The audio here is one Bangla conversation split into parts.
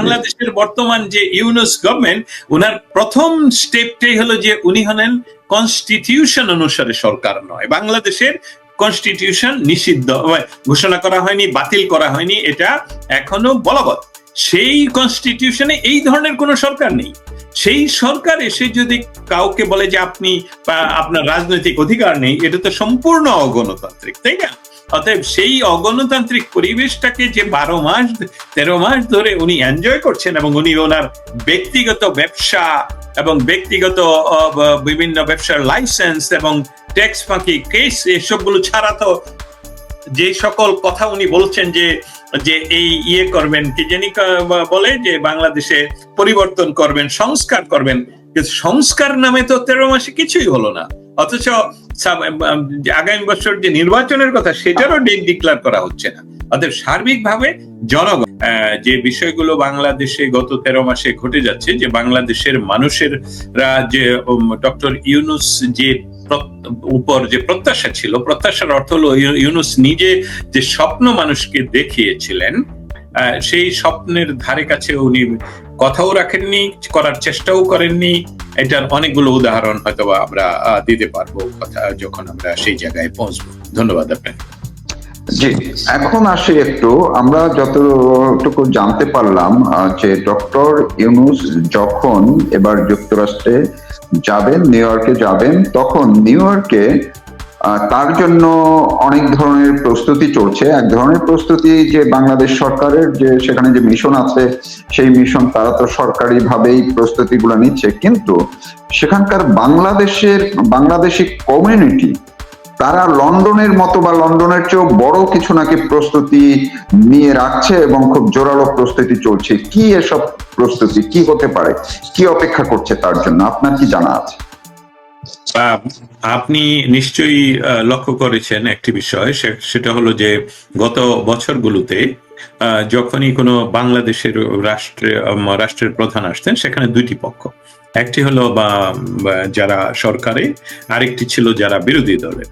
বাংলাদেশের বর্তমান যে ইউনুস গভর্নমেন্ট ওনার প্রথম স্টেপটাই হলো যে উনি হলেন কনস্টিটিউশন অনুসারে সরকার নয়। বাংলাদেশের কনস্টিটিউশন নিষিদ্ধ ঘোষণা করা হয়নি, বাতিল করা হয়নি, এটা এখনও বলবৎ। সেই কনস্টিটিউশনে এই ধরনের কোনো সরকার নেই। সেই সরকার এসে যদি কাউকে বলে যে আপনি আপনার রাজনৈতিক অধিকার নেই, এটা তো সম্পূর্ণ অগণতান্ত্রিক, তাই না? অতএব সেই অগণতান্ত্রিক পরিবেশটাকে যে বারো মাস, তেরো মাস ধরে উনি এনজয় করছেন এবং উনি ওনার ব্যক্তিগত ব্যবসা এবং ব্যক্তিগত বিভিন্ন ব্যবসার লাইসেন্স এবং ট্যাক্স ফাঁকি কেস এসবগুলো ছাড়া তো যে সকল কথা উনি বলছেন যে যে এই ইয়ে করবেন, কি জানি বলে যে বাংলাদেশে পরিবর্তন করবেন, সংস্কার করবেন। সংস্কার নামে তো তেরো মাসে কিছুই হলো না। অথচ আগামী বছর যে নির্বাচনের কথা সেটারও ডেট ডিক্লার করা হচ্ছে না। অতএব সার্বিকভাবে জনগণ যে বিষয়গুলো বাংলাদেশে গত তেরো মাসে ঘটে যাচ্ছে, যে বাংলাদেশের মানুষের যে ডক্টর ইউনুস যে উপর যে প্রত্যাশা ছিল, প্রত্যাশার অর্থ হলো ইউনুস নিজে যে স্বপ্ন মানুষকে দেখিয়েছিলেন সেই স্বপ্নের ধারে কাছে উনি কথাও রাখেননি, করার চেষ্টাও করেননি। এটার অনেকগুলো উদাহরণ হয়তো আমরা দিতে পারব কথা যখন আমরা সেই জায়গায় পৌঁছবো। ধন্যবাদ আপনাকে। জি, এখন আসি একটু। আমরা যতটুকু জানতে পারলাম যে ডক্টর ইউনুস যখন এবার যুক্তরাষ্ট্রে যাবেন, নিউ ইয়র্কে যাবেন, তখন নিউ ইয়র্কে তার জন্য অনেক ধরনের প্রস্তুতি চলছে। এক ধরনের প্রস্তুতি যে বাংলাদেশ সরকারের যে সেখানে যে মিশন আছে, সেই মিশন তারা তো সরকারি ভাবেই প্রস্তুতিগুলো নিচ্ছে। কিন্তু সেখানকার বাংলাদেশের, বাংলাদেশি কমিউনিটি তারা লন্ডনের মতো বা লন্ডনের চেয়েও বড় কিছু নাকি প্রস্তুতি নিয়ে রাখছে এবং খুব জোরালো প্রস্তুতি চলছে। কি এসব প্রস্তুতি, কি হতে পারে, কি অপেক্ষা করছে তার জন্য? আপনার কি জানা আছে? আপনি নিশ্চয়ই লক্ষ্য করেছেন একটি বিষয় সেটা হলো যে গত বছরগুলোতে যখনই কোনো বাংলাদেশের রাষ্ট্রে রাষ্ট্রের প্রধান আসতেন, সেখানে দুইটি পক্ষ। একটি হলো বা যারা সরকারে, আরেকটি ছিল যারা বিরোধী দলের।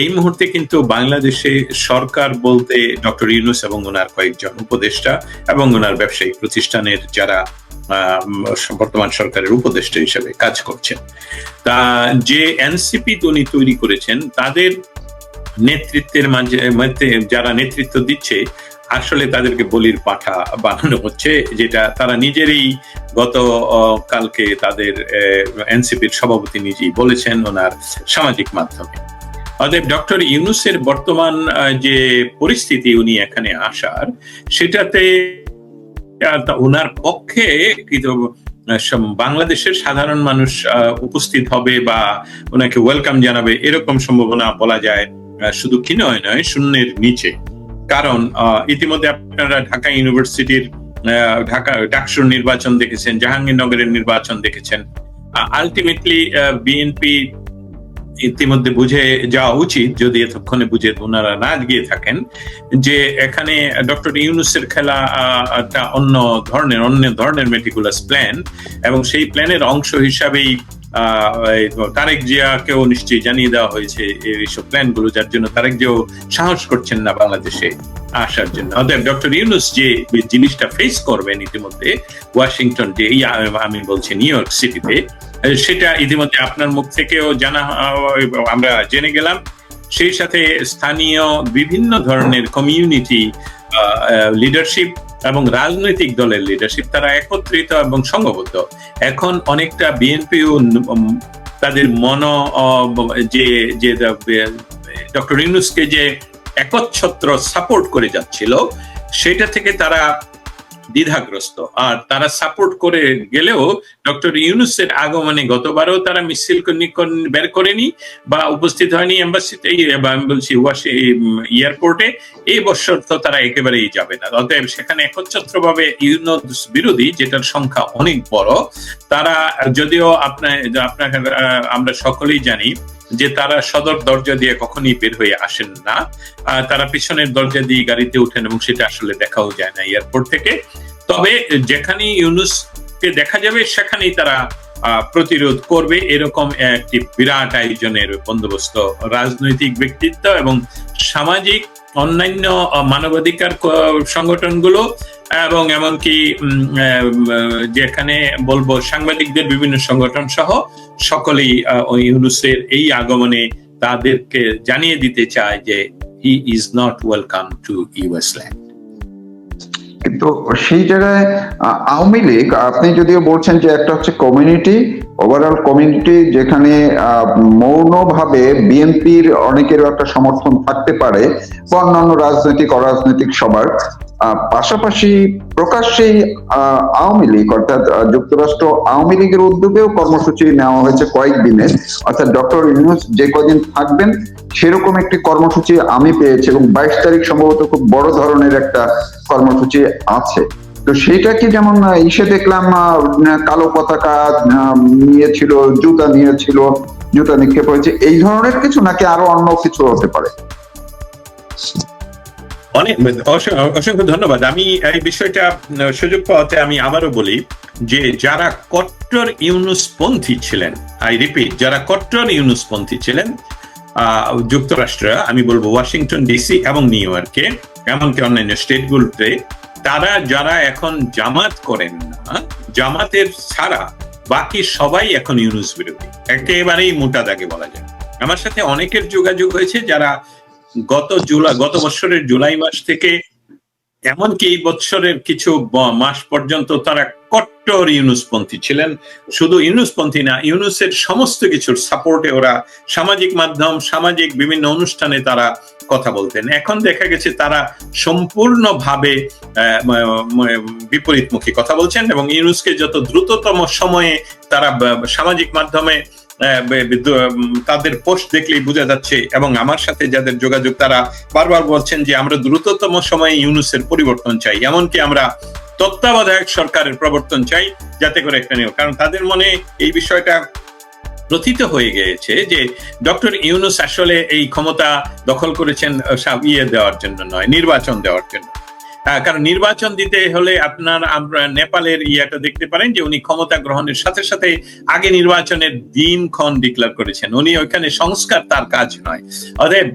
এই মুহূর্তে কিন্তু বাংলাদেশে সরকার বলতে ডক্টর ইউনুস এবং ওনার কয়েকজন উপদেষ্টা এবং ওনার ব্যবসায়িক প্রতিষ্ঠানের যারা বর্তমান সরকারের উপদেষ্টা হিসেবে কাজ করছেন। তা যে এনসিপি উনি তৈরি করেছেন, তাদের নেতৃত্বের মাঝে যারা নেতৃত্ব দিচ্ছে, আসলে তাদেরকে বলির পাঠা বানানো হচ্ছে, যেটা তারা নিজেরই গত কালকে তাদের এনসিপির সভাপতি নিজেই বলেছেন ওনার সামাজিক মাধ্যমে। অতএব ডক্টর ইউনুসের বর্তমান যে পরিস্থিতি উনি এখানে আসার, সেটাতে ওনার পক্ষে বাংলাদেশের সাধারণ মানুষ উপস্থিত হবে বা ওনাকে ওয়েলকাম জানাবে, এরকম সম্ভাবনা বলা যায় শুধু কি নয় নয়, শূন্যের নিচে। কারণ ইতিমধ্যে আপনারা ঢাকা ইউনিভার্সিটির ঢাকা, ডাকসুর নির্বাচন দেখেছেন, জাহাঙ্গীরনগরের নির্বাচন দেখেছেন। আলটিমেটলি বিএনপি ইতিমধ্যে বুঝে যাওয়া উচিত, যদি এতক্ষণে বুঝে ওনারা না গিয়ে থাকেন, যে এখানে ডক্টর ইউনুসের খেলা একটা অন্য ধরনের অন্য ধরনের মেটিকুলাস প্ল্যান এবং সেই প্ল্যানের অংশ হিসাবেই তারেক জিয়াকেও নিশ্চয়ই জানিয়ে দেওয়া হয়েছে এইসব যার জন্য তারেক জিয়াও সাহস করছেন না বাংলাদেশে আসার জন্য। অতএব ডক্টর ইউনুস যে জিনিসটা ফেস করবেন ইতিমধ্যে ওয়াশিংটন যে আমি বলছি নিউ ইয়র্ক সিটিতে, সেটা ইতিমধ্যে আপনার মুখ থেকেও জানা আমরা জেনে গেলাম। সেই সাথে স্থানীয় বিভিন্ন ধরনের কমিউনিটি লিডারশিপ এবং রাজনৈতিক দলের লিডারশিপ তারা একত্রিত এবং সংঘবদ্ধ। এখন অনেকটা বিএনপিও তাদের মন যে যে ডক্টর ইউনুসকে যে একচ্ছত্র সাপোর্ট করে যাচ্ছিল, সেটা থেকে তারা দ্বিধাগ্রস্ত। আর তারা সাপোর্ট করে গেলেও ডক্টর ইউনুসের আগমনে গতবারও তারা মিছিল বের করেনি বা উপস্থিত হয়নি এম্বাসিতে আমি বলছি এয়ারপোর্টে এই বছর তো তারা একেবারেই যাবে না। অতএব সেখানে একচ্ছত্র ভাবে ইউনুস বিরোধী যেটার সংখ্যা অনেক বড় তারা যদিও আপনার আপনাকে আহ, আমরা সকলেই জানি যে তারা সদর দরজা দিয়ে কখনই বের হয়ে আসেন না। তারা পিছনের দরজা দিয়ে গাড়িতে উঠেন এবং সেটা আসলে দেখাও যায় না এয়ারপোর্ট থেকে। তবে যেখানে ইউনুসকে দেখা যাবে, সেখানেই তারা প্রতিরোধ করবে। এরকম একটি বিরাট আয়োজনের বন্দোবস্ত। রাজনৈতিক ব্যক্তিত্ব এবং সামাজিক অন্যান্য মানবাধিকার ক- সংগঠনগুলো এবং এমনকি যেখানে বলব সাংবাদিকদের বিভিন্ন সংগঠন সহ সকলেই ওই ইউনুসের এই আগমনে তাদেরকে জানিয়ে দিতে চায় যে he is not welcome to US land কিন্তু সেই জায়গায় আওয়ামী লীগ, আপনি যদিও বলছেন যে একটা হচ্ছে কমিউনিটি ওভারঅল কমিউনিটি যেখানে মৌনভাবে বিএনপির অনেকেরও একটা সমর্থন থাকতে পারে, বা অন্যান্য রাজনৈতিক, অরাজনৈতিক সবার। পাশাপাশি প্রকাশ্যেই আওয়ামী লীগ, অর্থাৎ যুক্তরাষ্ট্র আওয়ামী লীগের উদ্যোগেও কর্মসূচি নেওয়া হয়েছে কয়েকদিনের। অর্থাৎ ডক্টর ইউনুস যে কদিন থাকবেন, সেরকম একটি কর্মসূচি আমি পেয়েছি এবং বাইশ তারিখ সম্ভবত খুব বড় ধরনের একটা কর্মসূচি আছে। তো সেটা কি যেমন ইসে দেখলাম কালো পতাকা নিয়েছিল, জুতা নিয়েছিল, জুতা নিক্ষেপ হয়েছে, এই ধরনের কিছু নাকি আরও অন্য কিছু হতে পারে? অনেক অসংখ্য ধন্যবাদ। আমি এই বিষয়টা সুযোগ পাওয়াতে আমি আবারও বলি যে যারা কট্টর ইউনুসপন্থী ছিলেন, আই রিপিট, যারা কট্টর ইউনুসপন্থী ছিলেন যুক্তরাষ্ট্র, আমি বলব ওয়াশিংটন ডিসি এবং নিউ ইয়র্কে, এমনকি অন্যান্য স্টেটগুলোতে, তারা যারা এখন জামাত করেন না, জামাতের ছাড়া বাকি সবাই এখন ইউনুস বিরোধী। একেবারেই মোটা দাগে বলা যায়। আমার সাথে অনেকের যোগাযোগ হয়েছে যারা গত জুলাই গত বছরের জুলাই মাস থেকে এমনকি এই বছরের কিছু মাস পর্যন্ত তারা কট্টর ইউনুসপন্থী ছিলেন। শুধু ইউনুসপন্থী না, ইউনুসের সমস্ত কিছুর সাপোর্টে ওরা সামাজিক মাধ্যম, সামাজিক বিভিন্ন অনুষ্ঠানে তারা কথা বলতেন। এখন দেখা গেছে তারা সম্পূর্ণভাবে বিপরীতমুখী কথা বলছেন এবং ইউনুসকে যত দ্রুততম সময়ে তারা সামাজিক মাধ্যমে তাদের পোস্ট দেখলেই বোঝা যাচ্ছে এবং আমার সাথে যাদের যোগাযোগ, তারা বারবার বলছেন যে আমরা দ্রুততম সময়ে ইউনুসের পরিবর্তন চাই। এমনকি আমরা তত্ত্বাবধায়ক সরকারের প্রবর্তন চাই যাতে করে একটা নিয়োগ। কারণ তাদের মনে এই বিষয়টা প্রথিত হয়ে গিয়েছে যে ডক্টর ইউনুস আসলে এই ক্ষমতা দখল করেছেন ইয়ে দেওয়ার জন্য নয়, নির্বাচন দেওয়ার জন্য। কারণ নির্বাচন দিতে হলে আপনার, আমরা নেপালের ইয়েটা দেখতে পারেন যে উনি ক্ষমতা গ্রহণের সাথে সাথে আগে নির্বাচনের দিনক্ষণ ডিক্লেয়ার করেছেন। উনি ওইখানে সংস্কার তার কাজ নয়। অতএব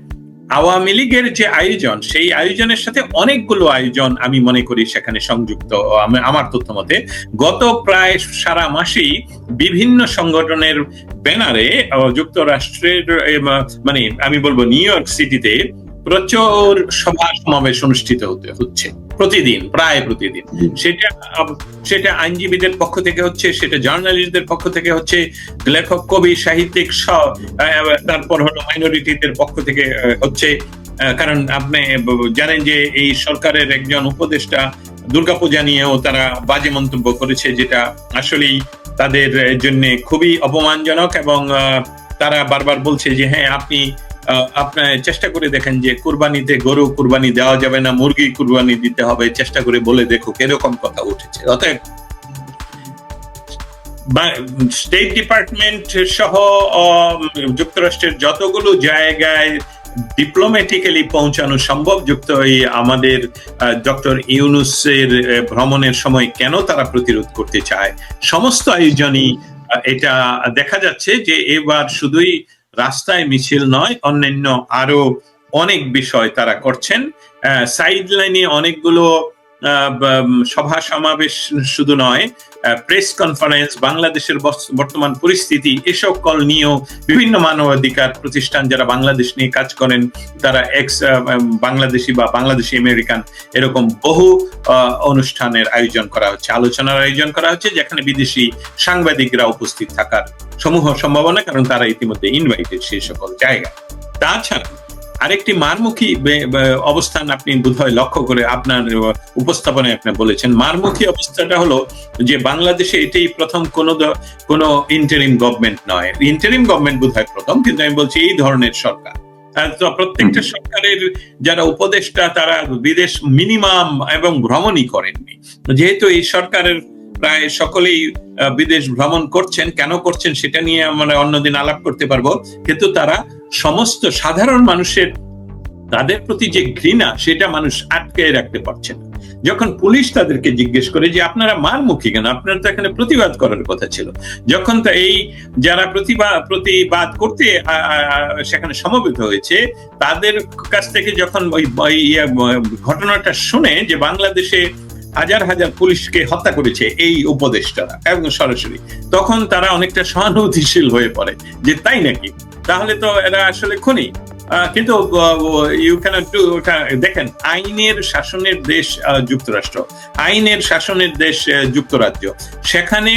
আওয়ামী লীগের যে আয়োজন, সেই আয়োজনের সাথে অনেকগুলো আয়োজন আমি মনে করি সেখানে সংযুক্ত। আমার তথ্য মতে গত প্রায় সারা মাসেই বিভিন্ন সংগঠনের ব্যানারে যুক্তরাষ্ট্রের মানে আমি বলব নিউ ইয়র্ক সিটিতে প্রচুর সভা সমাবেশ অনুষ্ঠিত হতে হচ্ছে। প্রতিদিন প্রায় প্রতিদিন। সেটা সেটা আইনজীবীদের পক্ষ থেকে হচ্ছে সেটা জার্নালিস্টদের পক্ষ থেকে হচ্ছে লেখক কবি সাহিত্যিক সব তারপর হলো মাইনরিটিদের পক্ষ থেকে হচ্ছে কারণ আপনি জানেন যে এই সরকারের একজন উপদেষ্টা দুর্গাপূজা নিয়েও তারা বাজে মন্তব্য করেছে যেটা আসলেই তাদের জন্য খুবই অপমানজনক এবং তারা বারবার বলছে যে হ্যাঁ আপনি আপনার চেষ্টা করে দেখেন যে কুরবানিতে গরু কুরবানি দেওয়া যাবে না, মুরগি কুরবানি দিতে হবে, চেষ্টা করে বলে দেখো এরকম কথা উঠেছে। অতএব স্টেট ডিপার্টমেন্ট সহ যুক্তরাষ্ট্রের যতগুলো জায়গায় ডিপ্লোম্যাটিক্যালি পৌঁছানো সম্ভব, যুক্ত এই আমাদের ডক্টর ইউনুসের ভ্রমণের সময় কেন তারা প্রতিরোধ করতে চায়? সমস্ত আয়োজনই এটা দেখা যাচ্ছে যে এবার শুধুই রাস্তায় মিছিল নয়, অন্যান্য আরও অনেক বিষয় তারা করছেন। সাইড লাইনে অনেকগুলো সভা সমাবেশ শুধু নয় প্রেস কনফারেন্স বাংলাদেশের বর্তমান পরিস্থিতি, এসব কল নিয়েও বিভিন্ন মানবাধিকার প্রতিষ্ঠান যারা বাংলাদেশ নিয়ে কাজ করেন, তারা এক্স বাংলাদেশি বা বাংলাদেশি আমেরিকান এরকম বহু অনুষ্ঠানের আয়োজন করা হচ্ছে, আলোচনার আয়োজন করা হচ্ছে, যেখানে বিদেশি সাংবাদিকরা উপস্থিত থাকার সমূহ সম্ভাবনা কারণ তারা ইতিমধ্যে ইনভাইটেড সেই সকল জায়গায়। তাছাড়া আরেকটি মারমুখী অবস্থান আপনি বোধহয় লক্ষ্য করে আপনার উপস্থাপনায় আপনি বলেছেন। মারমুখী অবস্থাটা হলো যে বাংলাদেশে এটাই প্রথম কোন কোন ইন্টারিম গভর্নমেন্ট নয়। ইন্টারিম গভর্নমেন্ট বোধহয় প্রথম কিন্তু আমি বলছি এই ধরনের সরকার। প্রত্যেকটা সরকারের যারা উপদেষ্টা তারা বিদেশ মিনিমাম এবং ভ্রমণই করেননি। যেহেতু এই সরকারের প্রায় সকলেই বিদেশ ভ্রমণ করছেন। কেন করছেন সেটা নিয়ে আমরা অন্যদিন আলাপ করতে পারব। কিন্তু তারা সমস্ত সাধারণ মানুষের তাদের প্রতি যে ঘৃণা সেটা মানুষ আটকে রাখতে পারছে না। যখন পুলিশ তাদেরকে জিজ্ঞেস করে যে আপনারা মারমুখী কেন? আপনারা তো এখানে প্রতিবাদ করার কথা ছিল। যখন তা এই যারা প্রতিবাদ প্রতিবাদ করতে সেখানে সমবেত হয়েছে তাদের কাছ থেকে যখন ওই ওই, ইয়ে, ঘটনাটা শুনে যে বাংলাদেশে হাজার হাজার পুলিশকে হত্যা করেছে এই উপদেষ্টারা এবং সরাসরি। তখন তারা অনেকটা সহানুভূতিশীল হয়ে পড়ে যে তাই নাকি? তাহলে তো এরা আসলে খুনি। কিন্তু ইউ ক্যান ডু দেখেন, আইনের শাসনের দেশ যুক্তরাষ্ট্র। আইনের শাসনের দেশ যুক্তরাজ্য। সেখানে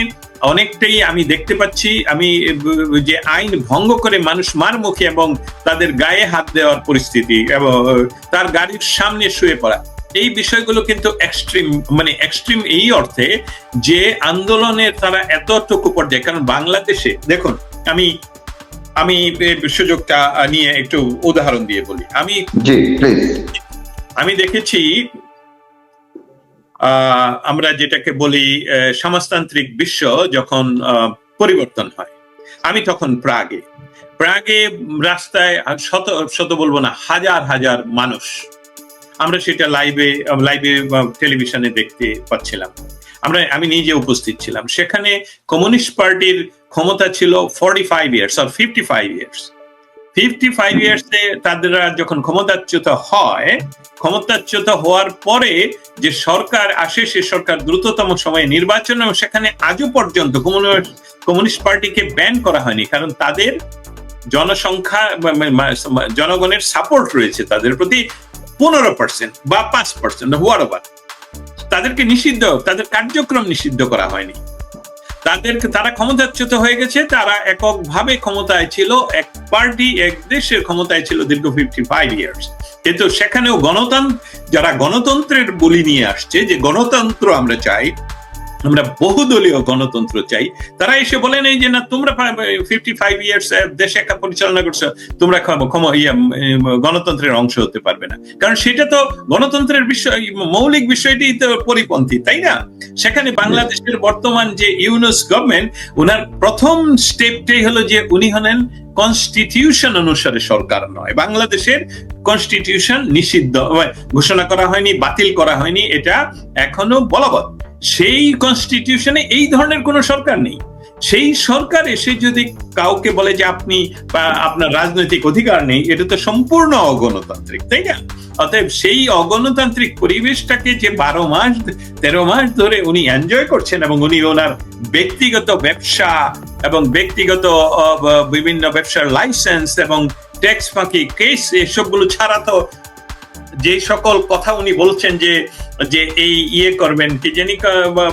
অনেকটাই আমি দেখতে পাচ্ছি, আমি, যে আইন ভঙ্গ করে মানুষ মারমুখী এবং তাদের গায়ে হাত দেওয়ার পরিস্থিতি এবং তার গাড়ির সামনে শুয়ে পড়া। এই বিষয়গুলো কিন্তু এক্সট্রিম মানে এক্সট্রিম এই অর্থে যে আন্দোলনের তারা এতটুকু পর্যায়ে কারণ বাংলাদেশে দেখুন আমি আমি সুযোগটা নিয়ে একটু উদাহরণ দিয়ে বলি। আমি আমি দেখেছি আহ, আমরা যেটাকে বলি সমাজতান্ত্রিক বিশ্ব যখন আহ, পরিবর্তন হয়। আমি তখন প্রাগে প্রাগে রাস্তায় শত শত বলব না হাজার হাজার মানুষ আমরা সেটা লাইভে লাইভে টেলিভিশনে দেখতে পাচ্ছিলাম। আমরা, আমি নিজে উপস্থিত ছিলাম। সেখানে কমিউনিস্ট পার্টির ক্ষমতা ছিল ফর্টি ফাইভ ইয়ার্স আর fifty five years fifty five ইয়ার্সে তাদের যখন ক্ষমতাচ্যুত হয়, ক্ষমতাচ্যুত হওয়ার পরে যে সরকার আসে, সে সরকার দ্রুততম সময়ে নির্বাচন এবং সেখানে আজও পর্যন্ত কমিউনিস্ট পার্টিকে ব্যান করা হয়নি। কারণ তাদের জনসংখ্যা জনগণের সাপোর্ট রয়েছে তাদের প্রতি। পনেরো পার্সেন্ট বা পাঁচ পার্সেন্ট হোয়ার তাদেরকে নিষিদ্ধ, তাদের কার্যক্রম নিষিদ্ধ করা হয়নি। তাদেরকে, তারা ক্ষমতাচ্যুত হয়ে গেছে, তারা এককভাবে ক্ষমতায় ছিল, এক পার্টি, এক দেশের ক্ষমতায় ছিল দীর্ঘ ফিফটি ফাইভ ইয়ার্স কিন্তু সেখানেও গণতন্ত্র, যারা গণতন্ত্রের বলি নিয়ে আসছে, যে গণতন্ত্র আমরা চাই আমরা বহুদলীয় গণতন্ত্র চাই। তারা এসে বলেন এই যে না তোমরা ফিফটি ফাইভ ইয়ার্স দেশ একা পরিচালনা করছ তোমরা ইয়ে, গণতন্ত্রের অংশ হতে পারবে না। কারণ সেটা তো গণতন্ত্রের বিষয় মৌলিক বিষয়টি তো পরিপন্থী তাই না? সেখানে বাংলাদেশের বর্তমান যে ইউনুস গভর্নমেন্ট ওনার প্রথম স্টেপটাই হলো যে উনি হলেন কনস্টিটিউশন অনুসারে সরকার নয়। বাংলাদেশের কনস্টিটিউশন নিষিদ্ধ ঘোষণা করা হয়নি বাতিল করা হয়নি এটা এখনও বলবৎ। সেই কনস্টিটিউশনে এই ধরনের কোনো সরকার নেই। সেই সরকার এসে যদি কাউকে বলে যে আপনি আপনার রাজনৈতিক অধিকার নেই, এটা তো সম্পূর্ণ অগণতান্ত্রিক, তাই না? অতএব সেই অগণতান্ত্রিক পরিবেশটাকে যে বারো মাস, তেরো মাস ধরে উনি এনজয় করছেন এবং উনি ওনার ব্যক্তিগত ব্যবসা এবং ব্যক্তিগত বিভিন্ন ব্যবসার লাইসেন্স এবং ট্যাক্স ফাঁকি কেস এসবগুলো ছাড়া তো যে সকল কথা উনি বলছেন যে যে এই ইয়ে করবেন, কি জানি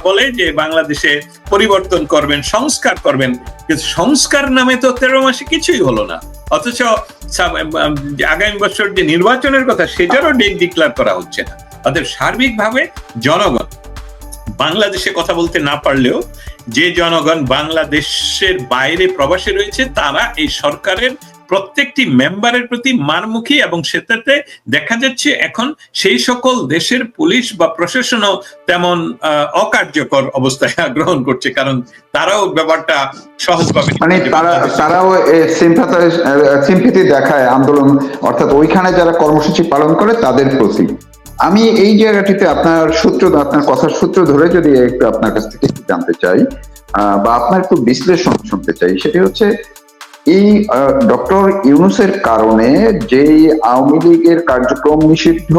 বলে যে বাংলাদেশে পরিবর্তন করবেন, সংস্কার করবেন। কিন্তু সংস্কার নামে তো তেরো মাসে কিছুই হলো না। অথচ আগামী বছর যে নির্বাচনের কথা, সেটারও ডেট ডিক্লেয়ার করা হচ্ছে না। অতএব সার্বিকভাবে জনগণ, বাংলাদেশে কথা বলতে না পারলেও যে জনগণ বাংলাদেশের বাইরে প্রবাসী রয়েছে, তারা এই সরকারের প্রত্যেকটি মেম্বারের প্রতি মারমুখী এবং সেটাতে দেখা যাচ্ছে এখন সেই সকল দেশের পুলিশ বা প্রশাসনও তেমন অকার্যকর অবস্থায় গ্রহণ করছে। কারণ তারাও ব্যাপারটা সহজভাবে মানে তারা তারাও সিম্পিতি দেখায় আন্দোলন অর্থাৎ ওইখানে যারা কর্মসূচি পালন করে তাদের প্রতি। আমি এই জায়গাটিতে আপনার সূত্র আপনার কথার সূত্র ধরে যদি একটু আপনার কাছ থেকে জানতে চাই আহ, বা আপনার একটু বিশ্লেষণ শুনতে চাই সেটি হচ্ছে এই ডক্টর ইউনুসের কারণে যে আওয়ামী লীগের কার্যক্রম নিষিদ্ধ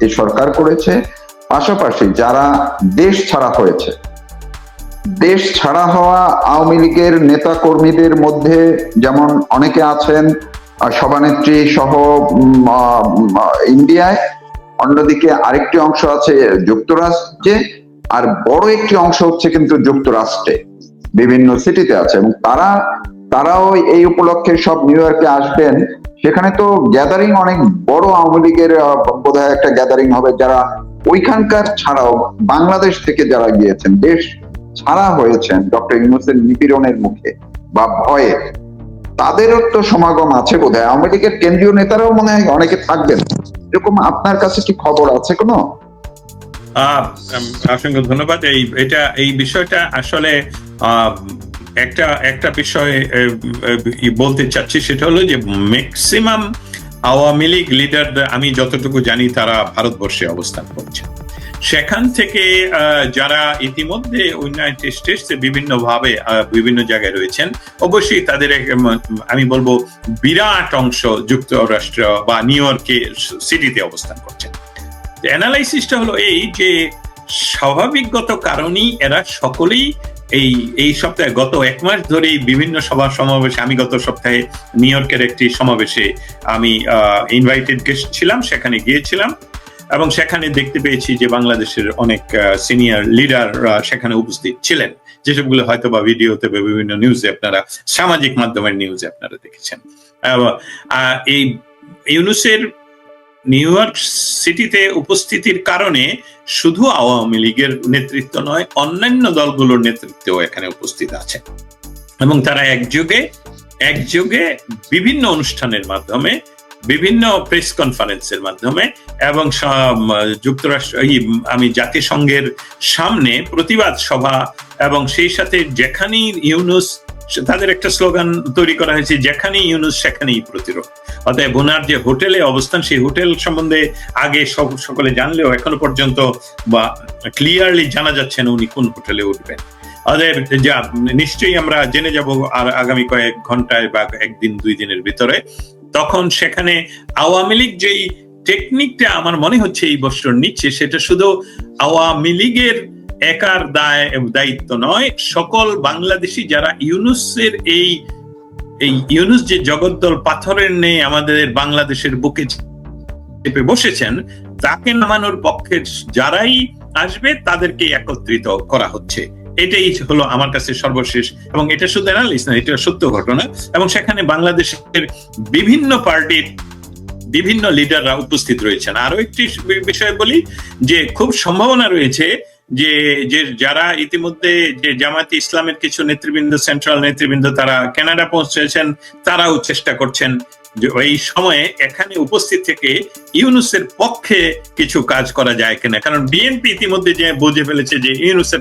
যে সরকার করেছে, পাশাপাশি যারা দেশ ছাড়া হয়েছে, দেশ ছাড়া হওয়া আওয়ামী লীগের নেতা কর্মীদের মধ্যে যেমন অনেকে আছেন সভানেত্রী সহ ইন্ডিয়ায়, অন্যদিকে আরেকটি অংশ আছে যুক্তরাষ্ট্রে আর বড় একটি অংশ হচ্ছে কিন্তু যুক্তরাষ্ট্রে, বিভিন্ন সিটিতে আছে এবং তারা তারাও এই উপলক্ষে সব নিউ ইয়র্কে আসবেন। সেখানে তো গ্যাদারিং অনেক বড় আওয়ামী লীগের বোধহয় একটা গ্যাদারিং হবে যারা ওইখানকার ছাড়াও বাংলাদেশ থেকে যারা গিয়েছেন, দেশ ছাড়া হয়েছেন, ডক্টর ইউনুসের নিপীড়নের মুখে বা ভয়ে, তাদেরও তো সমাগম আছে বোধহয়। আওয়ামী লীগের কেন্দ্রীয় নেতারাও মনে হয় অনেকে থাকবেন। এরকম আপনার কাছে কি খবর আছে কোনো? অসংখ্য ধন্যবাদ। এই, এটা, এই বিষয়টা আসলে একটা একটা বিষয় বলতে চাচ্ছি সেটা হলো যে ম্যাক্সিমাম আওয়ামী লীগ লিডার আমি যতটুকু জানি তারা ভারতবর্ষে অবস্থান করছে। সেখান থেকে যারা ইতিমধ্যে ইউনাইটেড স্টেটসে বিভিন্ন ভাবে বিভিন্ন জায়গায় রয়েছেন, অবশ্যই তাদের আমি বলব বিরাট অংশ যুক্তরাষ্ট্র বা নিউ ইয়র্কে সিটিতে অবস্থান করছেন। অ্যানালাইসিসটা হলো এই যে স্বাভাবিকগত কারণেই এরা সকলেই এই এই সপ্তাহে গত এক মাস ধরেই বিভিন্ন সভা সমাবেশে, আমি গত সপ্তাহে নিউ ইয়র্কের একটি সমাবেশে আমি ইনভাইটেড গেস্ট ছিলাম, সেখানে গিয়েছিলাম। এবং সেখানে দেখতে পেয়েছি যে বাংলাদেশের অনেক সিনিয়র লিডাররা সেখানে উপস্থিত ছিলেন। যেসবগুলো হয়তো বা ভিডিওতে বা বিভিন্ন নিউজে আপনারা, সামাজিক মাধ্যমের নিউজে আপনারা দেখেছেন। এই ইউনুসের নিউ ইয়র্ক সিটিতে উপস্থিতির কারণে শুধু আওয়ামী লীগের নেতৃত্ব নয়, অন্যান্য দলগুলোর নেতৃত্বেও এখানে উপস্থিত আছে এবং তারা একযোগে একযোগে বিভিন্ন অনুষ্ঠানের মাধ্যমে বিভিন্ন প্রেস কনফারেন্সের মাধ্যমে এবং যুক্তরাষ্ট্র আমি জাতিসংঘের সামনে প্রতিবাদ সভা এবং সেই সাথে যেখানেই ইউনুস, তাদের একটা স্লোগান তৈরি করা হয়েছে যেখানেই ইউনুস, সেখানেই প্রতিরোধ। অতএব ওনার যে হোটেলে অবস্থান, সেই হোটেল সম্বন্ধে আগে সব, সকলে জানলেও এখনও পর্যন্ত বা ক্লিয়ারলি জানা যাচ্ছে না উনি কোন হোটেলে উঠবেন। অতএব যা, নিশ্চয়ই আমরা জেনে যাব আর আগামী কয়েক ঘন্টায় বা একদিন, দুই দিনের ভিতরে। তখন সেখানে আওয়ামী লীগ যেই টেকনিকটা আমার মনে হচ্ছে এই বছর নিচ্ছে, সেটা শুধু আওয়ামী লীগের একার দায়, দায়িত্ব নয়, সকল বাংলাদেশি যারা ইউনুসের এই এই ইউনুস যে জগদ্দল পাথরের নেই আমাদের বাংলাদেশের বুকে চেপে বসেছেন, তাকে নামানোর পক্ষে যারাই আসবে তাদেরকে একত্রিত করা হচ্ছে। এটাই হলো আমার কাছে সর্বশেষ। এবং এটা শুধু অ্যানালিস না, এটা সত্য ঘটনা। এবং সেখানে বাংলাদেশের বিভিন্ন পার্টির বিভিন্ন লিডাররা উপস্থিত রয়েছেন। আরও একটি বিষয় বলি, যে খুব সম্ভাবনা রয়েছে যে যে যারা ইতিমধ্যে যে জামাতি ইসলামের কিছু নেতৃবৃন্দ সেন্ট্রাল নেতৃবৃন্দ তারা কানাডা পৌঁছেছেন, তারাও চেষ্টা করছেন। যে এই সময়ে এখানে উপস্থিত থেকে ইউনুসের পক্ষে কিছু কাজ করা যায় কিনা। কারণ বিএনপি ইতিমধ্যে যে বুঝে ফেলেছে যে ইউনুসের